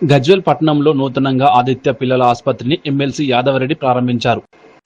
గజ్వేల్ పట్టణంలో నూతనంగా ఆదిత్య పిల్లల ఆసుపత్రిని ఎమ్మెల్సీ యాదవరెడ్డి ప్రారంభించారు.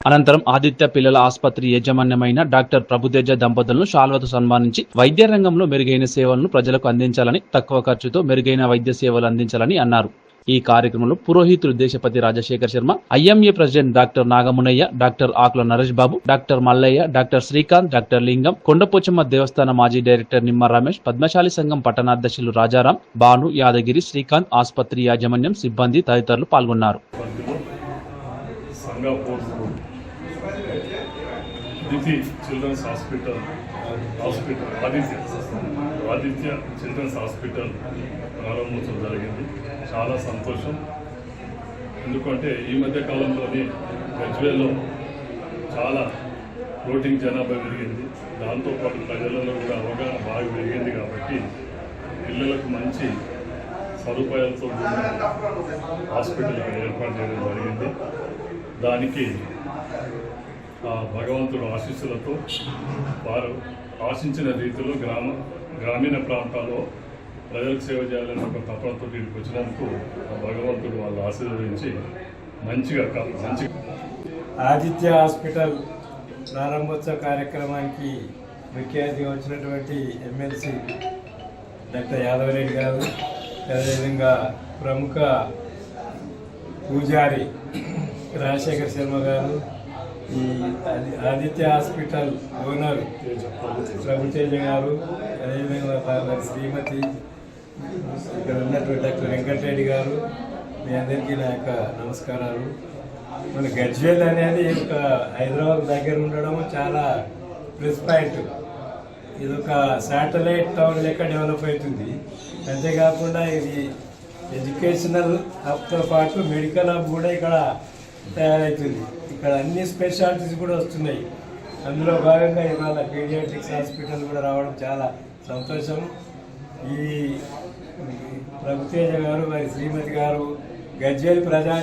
అనంతరం ఆదిత్య పిల్లల ఆసుపత్రి యాజమాన్యమైన డాక్టర్ ప్రభుతేజ దంపతులను శాల్వతో సన్మానించి వైద్య రంగంలో మెరుగైన సేవలను ప్రజలకు అందించాలని తక్కువ ఖర్చుతో మెరుగైన వైద్య సేవలు అందించాలని అన్నారు. ఈ కార్యక్రమంలో పురోహితులు Deshapati Rajasekhar Sharma IMA president doctor Nagamunaiah doctor Akula Naresh Babu doctor Mallaiah doctor Srikanth doctor Lingam Kondapochamma దేవస్థాన మాజీ డైరెక్టర్ నిమ్మ రమేష్ పద్మశాలి సంఘం పట్టణాధ్యక్షులు రాజారాం భాను యాదగిరి శ్రీకాంత్ ఆసుపత్రి యాజమాన్యం సిబ్బంది తదితరులు పాల్గొన్నారు. Diti children's hospital hospital Aditya Aditya children's hospital ప్రారంభోత్సవం చాలా సంతోషం. ఎందుకంటే ఈ మధ్య కాలంలోని గజ్వేల్లో చాలా ఓటింగ్ జనాభా పెరిగింది. దాంతోపాటు ప్రజలలో కూడా అవగాహన బాగా పెరిగింది కాబట్టి పిల్లలకు మంచి సదుపాయాలతో హాస్పిటల్ ఇక్కడ ఏర్పాటు చేయడం జరిగింది. దానికి ఆ భగవంతుడు ఆశీస్సులతో వారు ఆశించిన రీతిలో గ్రామ గ్రామీణ ప్రాంతాల్లో ప్రజలకు సేవ చేయాలని ఒక తపనతో ఇక్కడికి వచ్చినందుకు ఆ భగవంతుడు వాళ్ళు ఆశీర్వదించి మంచిగా మంచి ఆదిత్య హాస్పిటల్ ప్రారంభోత్సవ కార్యక్రమానికి ముఖ్య అతిథిగా వచ్చినటువంటి ఎమ్మెల్సీ డాక్టర్ యాదవరెడ్డి గారు అదేవిధంగా ప్రముఖ పూజారి రాజశేఖర్ శర్మ గారు ఈ ఆది- ఆదిత్య హాస్పిటల్ ఓనర్ ప్రభుతేజ గారు అదేవిధంగా వారి శ్రీమతి ఇక్కడ ఉన్నటువంటి డాక్టర్ వెంకటరెడ్డి గారు మీ అందరికీ నా యొక్క నమస్కారాలు. మన గజ్వేల్ అనేది ఒక హైదరాబాద్ దగ్గర ఉండడం చాలా ప్లస్ పాయింట్. ఇది ఒక శాటిలైట్ టౌన్ లెక్క డెవలప్ అవుతుంది. అంతేకాకుండా ఇది ఎడ్యుకేషనల్ హబ్తో పాటు మెడికల్ హబ్ కూడా ఇక్కడ తయారవుతుంది ఇక్కడ అన్ని స్పెషాలిటీస్ కూడా వస్తున్నాయి. అందులో భాగంగా ఇవాళ పీడియాట్రిక్స్ హాస్పిటల్ కూడా రావడం చాలా సంతోషం. ఈ ప్రభుతేజ గారు మరి శ్రీమతి గారు గజ్వేల్ ప్రజా